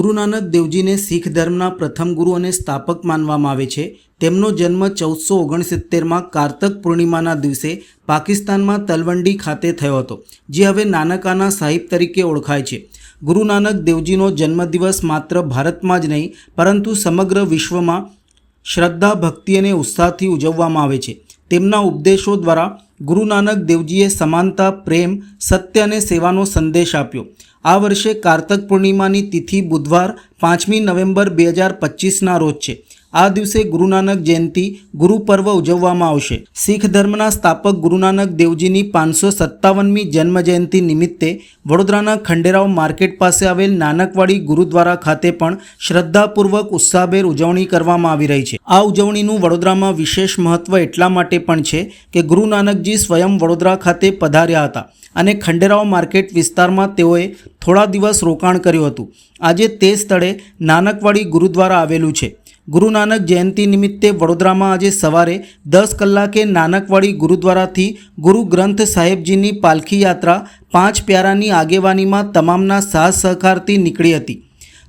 ગુરુ નાનક દેવજીને શીખ ધર્મના પ્રથમ ગુરુ અને સ્થાપક માનવામાં આવે છે. તેમનો જન્મ ચૌદસો ઓગણસિત્તેરમાં કારતક પૂર્ણિમાના દિવસે પાકિસ્તાનમાં તલવંડી ખાતે થયો હતો, જે હવે નાનકાના સાહિબ તરીકે ઓળખાય છે. ગુરુ નાનક દેવજીનો જન્મદિવસ માત્ર ભારતમાં જ નહીં, પરંતુ સમગ્ર વિશ્વમાં શ્રદ્ધા, ભક્તિ અને ઉત્સાહથી ઉજવવામાં આવે છે. તેમના ઉપદેશો દ્વારા ગુરુ નાનક દેવજીએ સમાનતા, પ્રેમ, સત્ય અને સેવાનો સંદેશ આપ્યો. આ વર્ષે કારતક પૂર્ણિમાની તિથિ બુધવાર પાંચમી નવેમ્બર બે હજાર પચીસના રોજ છે. આ દિવસે ગુરુ નાનક જયંતિ ગુરુ ઉજવવામાં આવશે. શીખ ધર્મના સ્થાપક ગુરુ નાનક દેવજીની પાંચસો સત્તાવનમી જન્મ જયંતિ નિમિત્તે વડોદરાના ખંડેરાવ માર્કેટ પાસે આવેલ નાનકવાડી ગુરુદ્વારા ખાતે પણ શ્રદ્ધાપૂર્વક ઉત્સાહભેર ઉજવણી કરવામાં આવી રહી છે. આ ઉજવણીનું વડોદરામાં વિશેષ મહત્વ એટલા માટે પણ છે કે ગુરુ નાનકજી સ્વયં વડોદરા ખાતે પધાર્યા હતા અને ખંડેરાવ માર્કેટ વિસ્તારમાં તેઓએ થોડા દિવસ રોકાણ કર્યું હતું. આજે તે સ્થળે નાનકવાડી ગુરુદ્વારા આવેલું છે. ગુરુ નાનક જયંતિ નિમિત્તે વડોદરામાં આજે સવારે દસ કલાકે નાનકવાડી ગુરુદ્વારાથી ગુરુ ગ્રંથ સાહેબજીની પાલખી યાત્રા પાંચ પ્યારાની આગેવાનીમાં તમામના સાથ સહકારથી નીકળી હતી.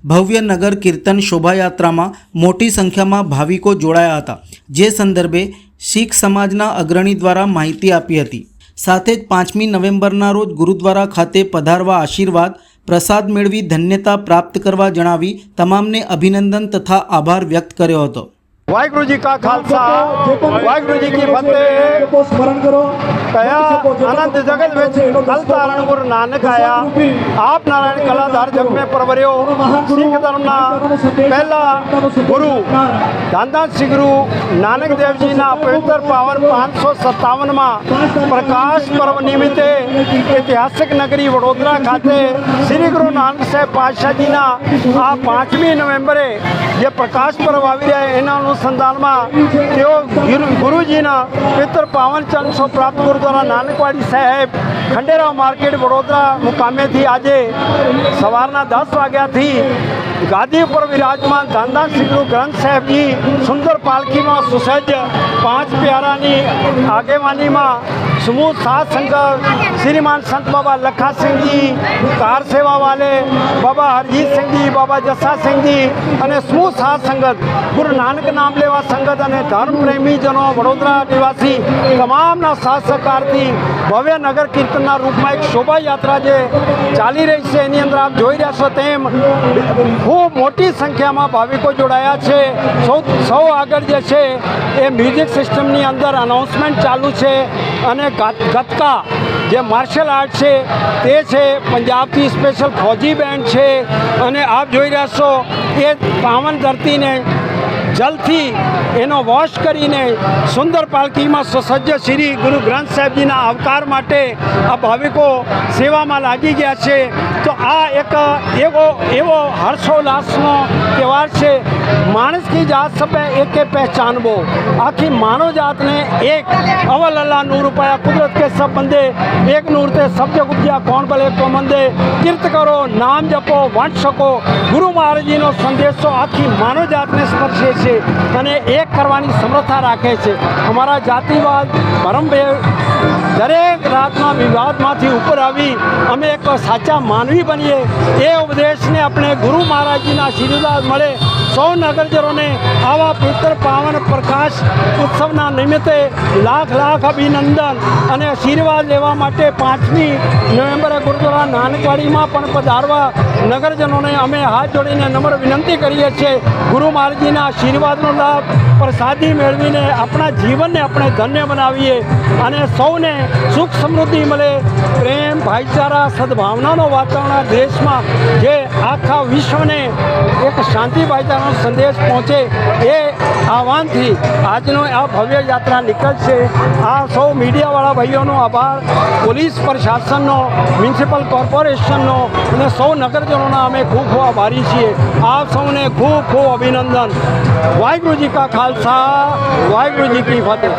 ભવ્ય નગર કીર્તન શોભાયાત્રામાં મોટી સંખ્યામાં ભાવિકો જોડાયા હતા. જે સંદર્ભે શીખ સમાજના અગ્રણી દ્વારા માહિતી આપી હતી. સાથે જ પાંચમી નવેમ્બરના રોજ ગુરુદ્વારા ખાતે પધારવા આશીર્વાદ પ્રસાદ મેળવી ધન્યતા પ્રાપ્ત કરવા જણાવી તમામને અભિનંદન તથા આભાર વ્યક્ત કર્યો હતો. ਵਾਹਿਗੁਰੂ ਜੀ ਕਾ ਖਾਲਸਾ, ਵਾਹਿਗੁਰੂ ਜੀ ਕੀ ਫਤਿਹ। ਕਇਆ ਅਨੰਤ ਜਗਤ ਵਿੱਚ ਕਲ ਤਾਰਨ ਗੁਰੂ ਨਾਨਕ ਆਇਆ। ਆਪ ਨਾਰਾਇਣ ਕਲਾਧਾਰ ਜਪੇ ਪਰਵਰਿਓ, ਸਿੱਖ ਧਰਮ ਦਾ ਪਹਿਲਾ ਗੁਰੂ। ਧੰਦਾ ਸ੍ਰੀ ਗੁਰੂ ਨਾਨਕ ਦੇਵ ਜੀ ਨਾ ਪਵਿੱਤਰ ਪਾਵਨ 557ਵਾਂ ਪ੍ਰਕਾਸ਼ ਪਰਵ ਨਿਮਿਤੇ ਇਤਿਹਾਸਕ ਨਗਰੀ ਵਡੋਦਰਾ ਖਾਤੇ ਸ੍ਰੀ ਗੁਰੂ ਨਾਨਕ ਸਾਹਿਬ ਪਾਤਸ਼ਾਹ ਜੀ ਨਾ ਆ 5 ਨਵੰਬਰ ਹੈ ਇਹ ਪ੍ਰਕਾਸ਼ ਪਰਵ ਆਵੀ ਰਿਹਾ, ਇਹਨਾਂ ਨੂੰ અનુસંધાનમાં તેઓ ગુરુ- ગુરુજીના પિતર પાવન ચંદસો પ્રાપ્ત ગુરુદ્વારા નાનકવાડી સાહેબ ખંડેરાવ માર્કેટ વડોદરા મુકામેથી આજે સવારના દસ વાગ્યાથી ગાદી ઉપર વિરાજમાન ધાનદાર શ્રી ગ્રંથ સાહેબની સુંદર પાલખીમાં સુસજ્જ પાંચ પ્યારાની આગેવાનીમાં સમૂહ સાત સંઘ શ્રીમાન સંત બાબા લખાસિંહજી, કાર સેવા વાલે બાબા હરજીત સિંહજી બાબા જસા સિંહજી અને સમૂહ સાત સંગત, ગુરુ નાનક નામ લેવા સંગત અને ધર્મ પ્રેમીજનો વડોદરા નિવાસી, તમામના સાથ સહકારથી ભવ્ય નગર કીર્તનના રૂપમાં એક શોભાયાત્રા જે ચાલી રહી છે, એની અંદર આપ જોઈ રહ્યા છો તેમ ખૂબ મોટી સંખ્યામાં ભાવિકો જોડાયા છે. સૌ સૌ આગળ જે છે, એ મ્યુઝિક સિસ્ટમની અંદર અનાઉન્સમેન્ટ ચાલુ છે અને ગતકા જે માર્શલ આર્ટ છે, તે છે, પંજાબથી સ્પેશિયલ ફૌજી બેન્ડ છે, અને આપ જોઈ રહ્યા છો, એ પાવન ધરતીને જલથી એનો વોશ કરીને સુંદર પાલખીમાં સુસજ્જ શ્રી ગુરુ ગ્રંથ સાહેબજીના આવકાર માટે આ ભાવિકો સેવામાં લાગી ગયા છે. તો આ એક એવો એવો હર્ષોલ્લાસનો તહેવાર છે. માણસ કી જાત સપે એક પહેચાનવો. આખી માનવ જાતને એક અવલ અલ્લાહ નૂર પાયા કુદરત કે સબ બંદે એક નૂર તે સબ કોણ ભલે કો મંદે. કીર્ત કરો, નામ જપો, વંશ શકો. ગુરુ મહારાજજીનો સંદેશો આખી માનવ જાતને સ્પર્શે છે. અને એક કરવાની સમર્થા રાખે છે. અમારા જાતિવાદ, પરમભેદ દરેક રાતના વિવાદમાંથી ઉપર આવી અમે એક સાચા માનવી બનીએ. એ ઉપદેશને આપણે ગુરુ મહારાજજીના આશીર્વાદ મળે. સૌ નગરજનોને આવા પવિત્ર પાવન પ્રકાશ ઉત્સવના નિમિત્તે લાખ લાખ અભિનંદન અને આશીર્વાદ લેવા માટે પાંચમી નવેમ્બરે ગુરુદ્વારા નાનકવાડીમાં પણ પધારવા નગરજનોને અમે હાથ જોડીને નમ્ર વિનંતી કરીએ છીએ. ગુરુ મહારાજજીના આશીર્વાદનો લાભ, પ્રસાદી મેળવીને આપણા જીવનને આપણે ધન્ય બનાવીએ અને સૌને સુખ સમૃદ્ધિ મળે. પ્રેમ ભાઈચારા, સદભાવનાનો વાતાવરણ દેશમાં જે આખા વિશ્વને એક શાંતિ ભાઈચારાનો સંદેશ પહોંચે એ આહવાનથી આજનો આ ભવ્ય યાત્રા નીકળશે. આ સૌ મીડિયાવાળા ભાઈઓનો આભાર. પોલીસ પ્રશાસનનો, મ્યુનિસિપલ કોર્પોરેશનનો અને સૌ નગરજનોના અમે ખૂબ ખૂબ આભારી છીએ. આપ સૌને ખૂબ ખૂબ અભિનંદન. વાહેગુરુજી કા ખાલસા, વાહેગુરુજી કી ફતેહ.